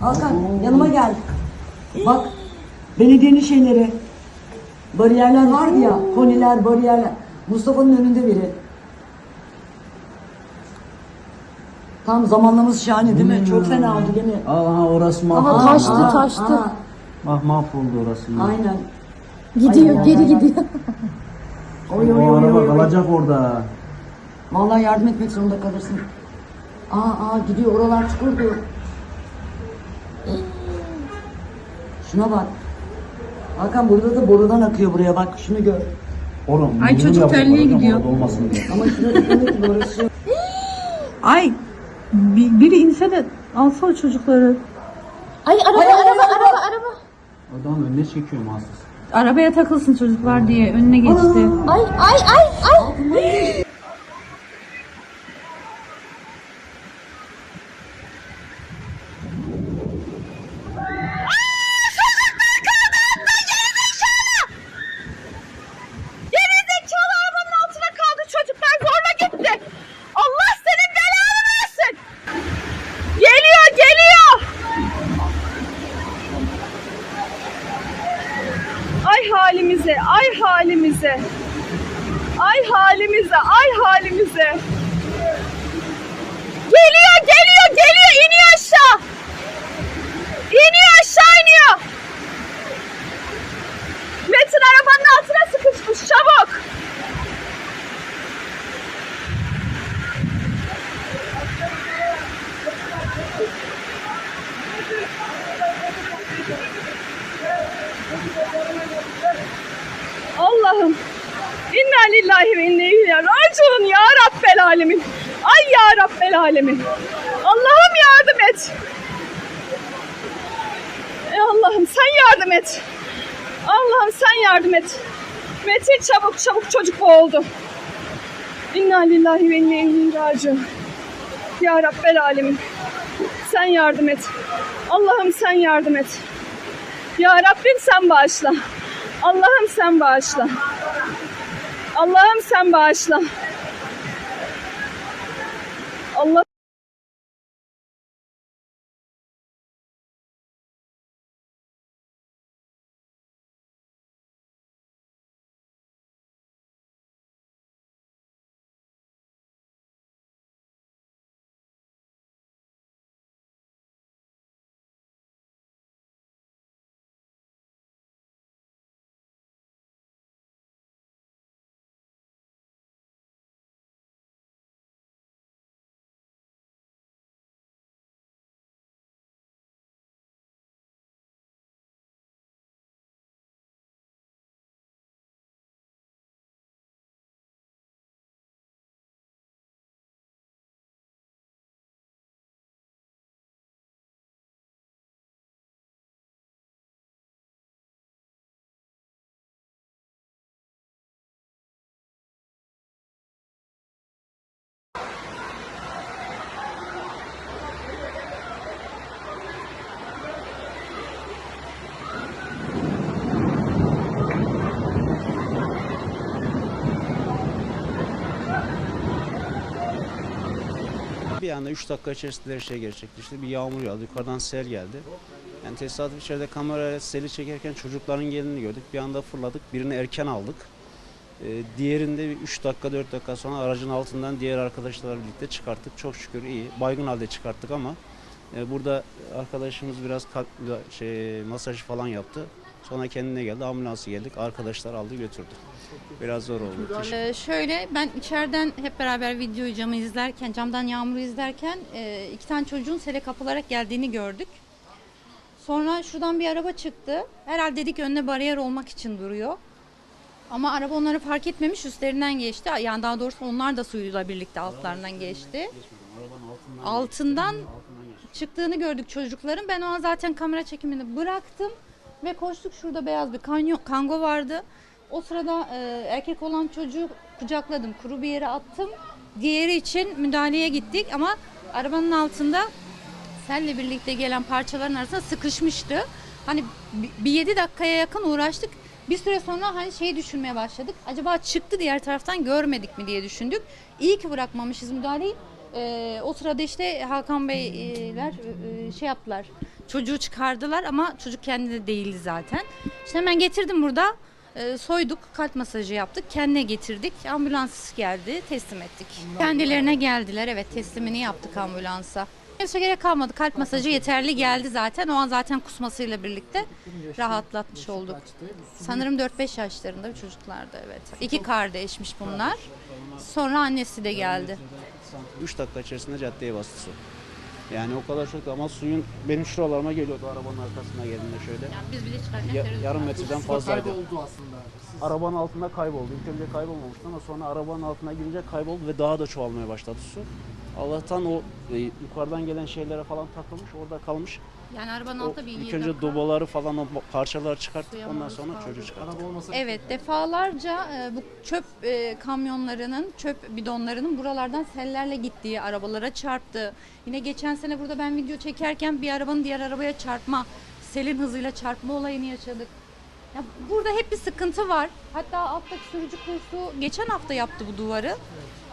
Hakan yanıma gel. Bak belediyenin şeyleri. Bariyerler vardı ya. Koniler, bariyerler. Mustafa'nın önünde biri. Tam zamanlaması şahane değil mi? Çok fena oldu değil mi? Aha orası Ama mahvoldu. taştı Aa, taştı. aa, Bak mahvoldu orası. Aynen. Gidiyor Ay, geri ay, ay. gidiyor. Oy oy O oy araba oy. oy. kalacak orada. Vallahi yardım etmek zorunda kalırsın. Aa aa gidiyor oralar çukurdu. Şuna bak. Hakan burada da borudan akıyor buraya bak şunu gör. Oğlum, Ay, çocuk terliğe gidiyor. Olmasın diye. Ama şuna dikkat. Ay bi- biri inse de alsa o çocukları. Ay araba Ay, ay, araba ay, araba araba. Adam önüne çekiyor mahsus. Arabaya takılsın çocuklar diye önüne geçti. Ay ay ay ay. Halimize. Ay halimize ay halimize. İnna lillahi ve inna ileyhi raciun ya Rabbel alemin. Ay ya Rabbel alemin. Allah'ım yardım et. Ey Allah'ım sen yardım et. Allah'ım sen yardım et. Metin çabuk çabuk çocuk boğuldu. İnna lillahi ve inna ileyhi raciun. Ya Rabbel alemin. Sen yardım et. Allah'ım sen yardım et. Ya Rabbim sen bağışla. Allah'ım sen bağışla. Allah'ım sen bağışla. Anda 3 dakika içerisinde her şey gerçekleşti. Bir yağmur yağdı, yukarıdan sel geldi. Yani tesadüf içeride kamerayla seli çekerken çocukların geldiğini gördük. Bir anda fırladık, birini erken aldık. Ee, diğerinde 3 dakika 4 dakika sonra aracın altından diğer arkadaşlarla birlikte çıkarttık. Çok şükür iyi. Baygın halde çıkarttık ama e, burada arkadaşımız biraz kalp şey masaj falan yaptı. Sonra kendine geldi. Ambulansı geldik. Arkadaşlar aldı götürdü. Biraz zor oldu. Ee, şöyle ben içeriden hep beraber videoyu camı izlerken, camdan yağmuru izlerken e, iki tane çocuğun sele kapılarak geldiğini gördük. Sonra şuradan bir araba çıktı. Herhalde dedik önüne bariyer olmak için duruyor. Ama araba onları fark etmemiş üstlerinden geçti. Yani daha doğrusu onlar da suyla birlikte altlarından geçti. Altından çıktığını gördük çocukların. Ben o an zaten kamera çekimini bıraktım ve koştuk. Şurada beyaz bir kanyo, kango vardı. O sırada e, erkek olan çocuğu kucakladım. Kuru bir yere attım. Diğeri için müdahaleye gittik ama arabanın altında selle birlikte gelen parçaların arasında sıkışmıştı. Hani bi- bir 7 dakikaya yakın uğraştık. Bir süre sonra hani şeyi düşünmeye başladık. Acaba çıktı diğer taraftan görmedik mi diye düşündük. İyi ki bırakmamışız müdahaleyi. Ee, o sırada işte Hakan Beyler e, şey yaptılar. Çocuğu çıkardılar ama çocuk kendinde değildi zaten. İşte hemen getirdim burada. e, soyduk, kalp masajı yaptık. Kendine getirdik. Ambulans geldi, teslim ettik. Kendilerine geldiler. Evet, teslimini yaptık ambulansa. Neyse gerek kalmadı. Kalp masajı yeterli geldi zaten. O an zaten kusmasıyla birlikte rahatlatmış olduk. Sanırım 4-5 yaşlarında çocuklardı evet. İki kardeşmiş bunlar. Sonra annesi de geldi. 3 dakika içerisinde caddeye bastı su. Yani o kadar çok ama suyun benim şuralarıma geliyordu arabanın arkasına geldiğinde şöyle. Biz bile çıkarken Ya- yarım metreden fazlaydı. Kayboldu aslında. Arabanın altında kayboldu. İlk önce kaybolmamıştı ama sonra arabanın altına girince kayboldu ve daha da çoğalmaya başladı su. Allah'tan o e, yukarıdan gelen şeylere falan takılmış, orada kalmış. Yani arabanın O, altında bir ilk önce dakika- dobaları falan o parçaları çıkarttık. Suya Ondan maruz sonra kaldı. çocuğu çıkarttık. Araba olmasa Evet defalarca e, bu çöp e, kamyonlarının, çöp bidonlarının buralardan sellerle gittiği, arabalara çarptı. Yine geçen sene burada ben video çekerken bir arabanın diğer arabaya çarpma, selin hızıyla çarpma olayını yaşadık. Ya burada hep bir sıkıntı var. Hatta alttaki sürücü kursu geçen hafta yaptı bu duvarı.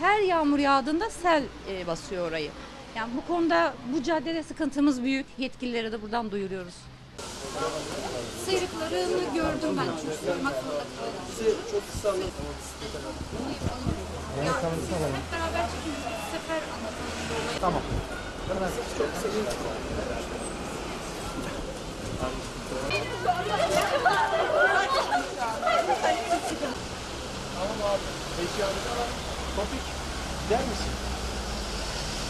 Her yağmur yağdığında sel e, basıyor orayı. Yani bu konuda bu caddede sıkıntımız büyük. Yetkililere de buradan duyuruyoruz. Sıyrıklarını gördüm ben çünkü sıyırmak zorunda kaldım. Çok ısrarlı. Hep beraber. Bir sefer anlatalım. Topik der misin?